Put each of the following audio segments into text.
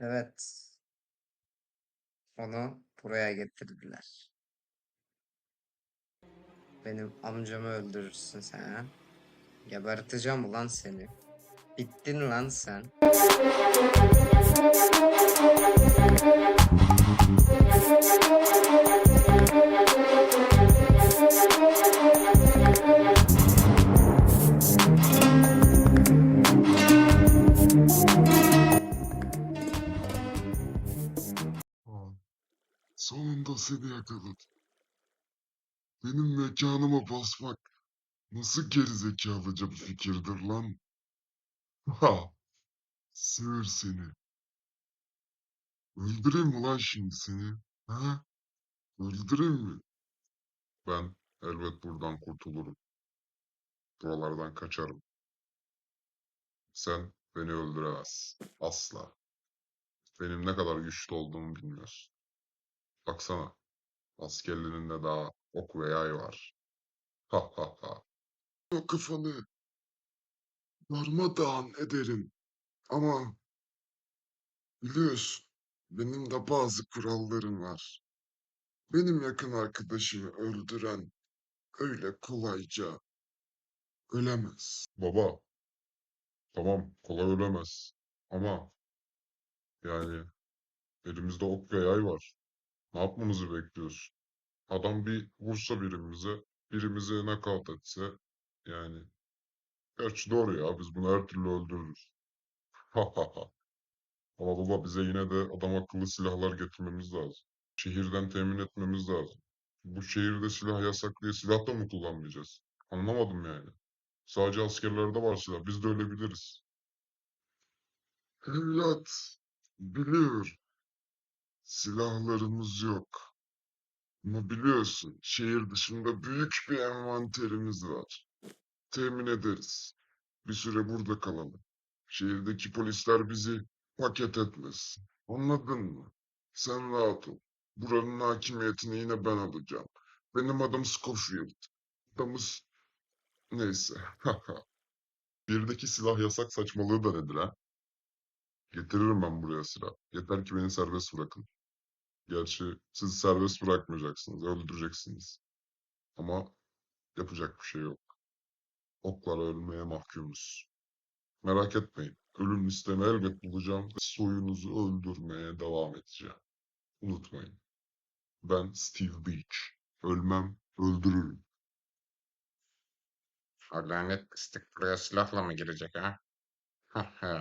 Evet. Onu buraya getirdiler. Benim amcamı öldürürsün sen. Geberteceğim ulan seni. Bittin lan sen. seni yakaladım. Benim mekanıma basmak nasıl gerizekalıca bir fikirdir lan? Ha, sığır seni. Öldüreyim mi lan şimdi seni? Ha? Öldüreyim mi? Ben elbet buradan kurtulurum. Buralardan kaçarım. Sen beni öldüremezsin. Asla. Benim ne kadar güçlü olduğumu bilmiyorsun. Baksana. Askerlerinde daha ok ve yay var. Ha ha ha. O kafanı darmadağın ederim. Ama biliyorsun benim de bazı kurallarım var. Benim yakın arkadaşımı öldüren öyle kolayca ölemez. Baba, tamam kolay ölemez. Ama yani elimizde ok ve yay var. Ne yapmamızı bekliyorsun? Adam bir vursa birimize, birimizi nakavt etse yani. Gerçi doğru ya biz bunu her türlü öldürürüz. Ha ha ha. Ama baba bize yine de adam akıllı silahlar getirmemiz lazım. Şehirden temin etmemiz lazım. Bu şehirde silah yasak diye silah da mı kullanmayacağız? Anlamadım yani. Sadece askerlerde var silah. Biz de öyle biliriz. Evlat, biliyorum. Silahlarımız yok. Ama biliyorsun şehir dışında büyük bir envanterimiz var. Temin ederiz. Bir süre burada kalalım. Şehirdeki polisler bizi paket etmesin. Anladın mı? Sen rahat ol. Buranın hakimiyetini yine ben alacağım. Benim adım Scofield. Adamız... Neyse. Birdeki silah yasak saçmalığı da nedir ha? Getiririm ben buraya silah. Yeter ki beni serbest bırakın. Gerçi siz serbest bırakmayacaksınız, öldüreceksiniz. Ama yapacak bir şey yok. Oklara ölmeye mahkumuz. Merak etmeyin. Ölüm listemi elbet bulacağım ve soyunuzu öldürmeye devam edeceğim. Unutmayın. Ben Steve Beach. Ölmem, öldürürüm. O lanet pislik buraya silahla mı girecek ha?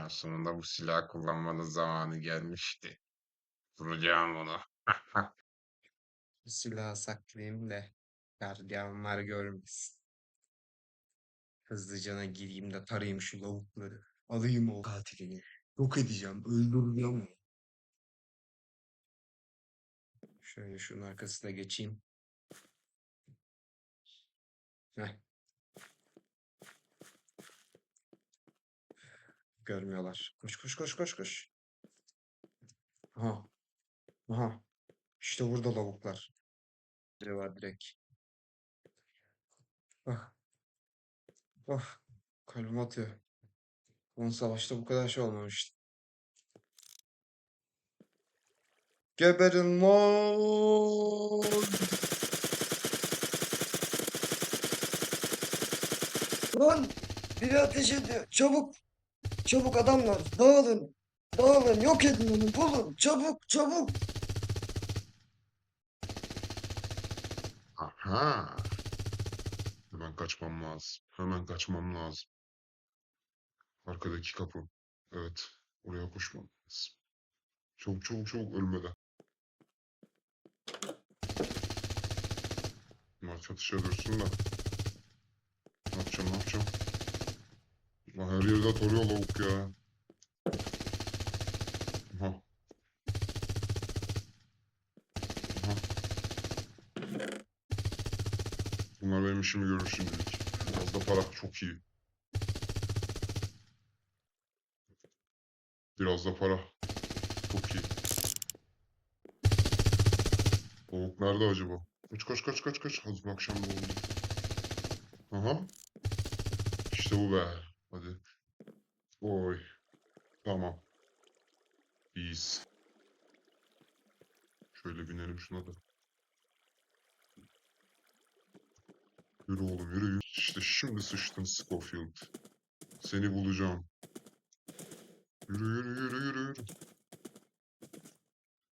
Sonunda bu silahı kullanmanın zamanı gelmişti. Vuracağım onu. Bu silahı saklayayım da gardiyanlar görmesin. Hızlıcana gireyim de tarayayım şu lavukları. Alayım o katilini. Yok edeceğim, öldüreceğim onu. Şöyle şunun arkasına geçeyim. Heh. Görmüyorlar. Koş koş koş koş koş. Aha. Aha. İşte burada lavuklar. Biri var direkt. Ah. Ah. Kalbim atıyor. Son savaşta bu kadar şey olmamıştı. Geberin lan! Lan! Biri ateş ediyor. Çabuk! Çabuk adamlar! Dağılın! Dağılın! Yok edin onu! Bulun! Çabuk! Çabuk! Aha! Hemen kaçmam lazım. Hemen kaçmam lazım. Arkadaki kapı. Evet. Oraya koşmam lazım. Çabuk çabuk çabuk ölmeden. Bunlar çatışa dursun da. Ne yapacağım ne yapacağım? Her yerde tarıyor lavuk ya. Aha. Aha. Bunlar benim işimi görür şimdilik. Biraz da para çok iyi. Biraz da para. Çok iyi. Lavuk nerede acaba? Kaç kaç kaç kaç kaç. Bu akşam ne oldu? Aha. İşte bu be. Hadi. Oy. Tamam. İyiyiz. Şöyle binelim şuna da. Yürü oğlum yürü. İşte şimdi sıçtın Scofield. Seni bulacağım. Yürü yürü yürü yürü yürü.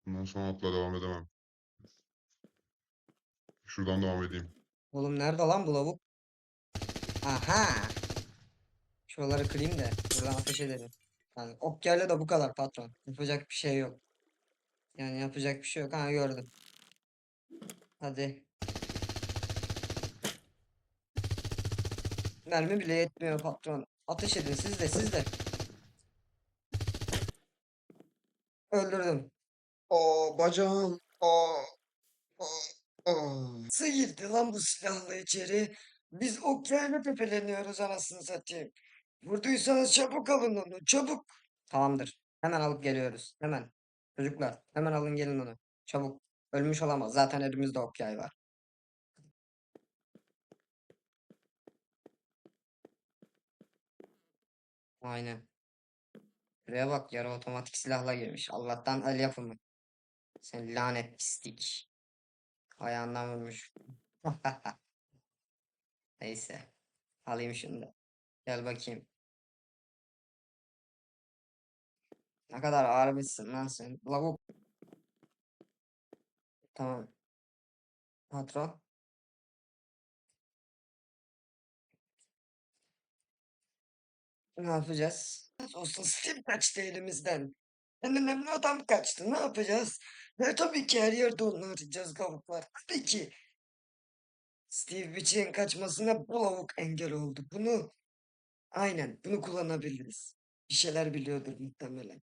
Bundan sonra atla devam edemem. Şuradan devam edeyim. Oğlum nerede lan bu lavuk? Aha. Şuraları kırayım da buradan ateş edelim. Yani okçayla da bu kadar patron. Yapacak bir şey yok. Yani yapacak bir şey yok. Ha gördüm. Hadi. Mermi bile yetmiyor patron. Ateş edin siz de siz de. Öldürdüm. O bacağım. O. O. o. Nasıl girdi lan bu silahla içeri? Biz okyayla tepeleniyoruz anasını satayım. Vurduysanız çabuk alın onu çabuk. Tamamdır. Hemen alıp geliyoruz. Hemen. Çocuklar hemen alın gelin onu. Çabuk. Ölmüş olamaz. Zaten elimizde okyay var. Aynen. Şuraya bak yarı otomatik silahla girmiş. Allah'tan el yapımı. Sen lanet pislik. Ayağından vurmuş. Neyse. Alayım şunu da. Gel bakayım. Ne kadar ağır bitsin lan sen. Lavuk. Tamam. Patron. Ne yapacağız? Olsun Steve kaçtı elimizden. En önemli adam kaçtı. Ne yapacağız? Ve tabii ki her yerde onu arayacağız kavuklar. Tabii ki. Steve Biçik'in kaçmasına bu lavuk engel oldu. Bunu aynen bunu kullanabiliriz. Bir şeyler biliyordur muhtemelen.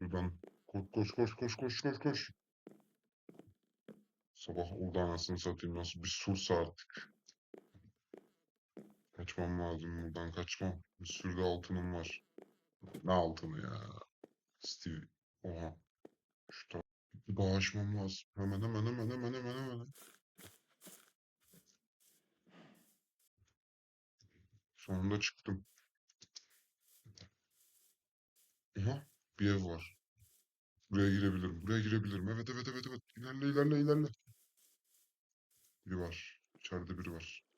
Buradan koş koş koş koş koş koş. Sabah oldu anasını satayım nasıl bir sursa artık. Kaçmam lazım buradan kaçmam. Bir sürü de altınım var. Ne altını ya? Steve. Oha. Şu. Bir bağışmam lazım. Hemen hemen hemen hemen hemen hemen. Sonunda çıktım. Aha. Bir ev var. Buraya girebilirim. Buraya girebilirim. Evet evet evet evet. İlerle ilerle ilerle. Biri var. İçeride biri var.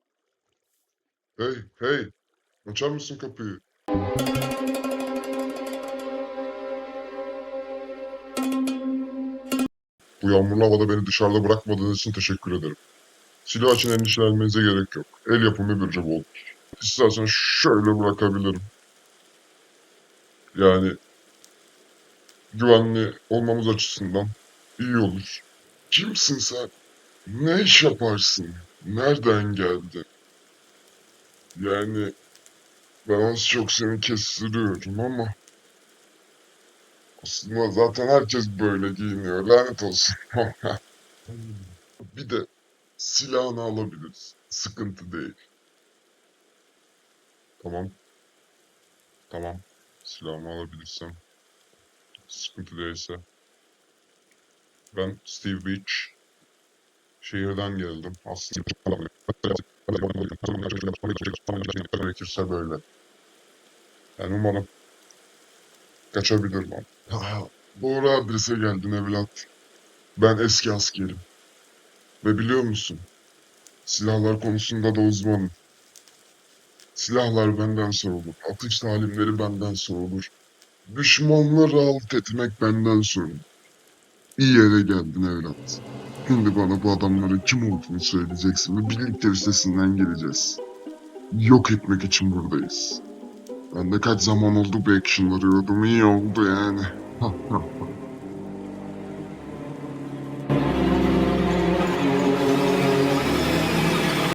Hey hey. Açar mısın kapıyı? Bu yağmurlu havada beni dışarıda bırakmadığınız için teşekkür ederim. Silah için endişelenmenize gerek yok. El yapımı bir revolver. İstersen şöyle bırakabilirim. Yani güvenli olmamız açısından iyi olur. Kimsin sen? Ne iş yaparsın? Nereden geldin? Yani ben az çok seni kestiriyorum ama aslında zaten herkes böyle giyiniyor. Lanet olsun. Bir de silahını alabiliriz. Sıkıntı değil. Tamam. Tamam. Silahımı alabilirsem. Sıkıntı değilse. Ben Steve Beach. Şehirden geldim. Aslında gerekirse böyle. Yani umarım kaçabilirim ama. Doğru adrese geldin evlat. Ben eski askerim. Ve biliyor musun? Silahlar konusunda da uzmanım. Silahlar benden sorulur. Atış talimleri benden sorulur. Düşmanları alt etmek benden sorulur. İyi yere geldin evlat. Şimdi bana bu adamların kim olduğunu söyleyeceksin ve birlikte üstesinden geleceğiz. Yok etmek için buradayız. Ben de kaç zaman oldu bu action arıyordum. İyi oldu yani.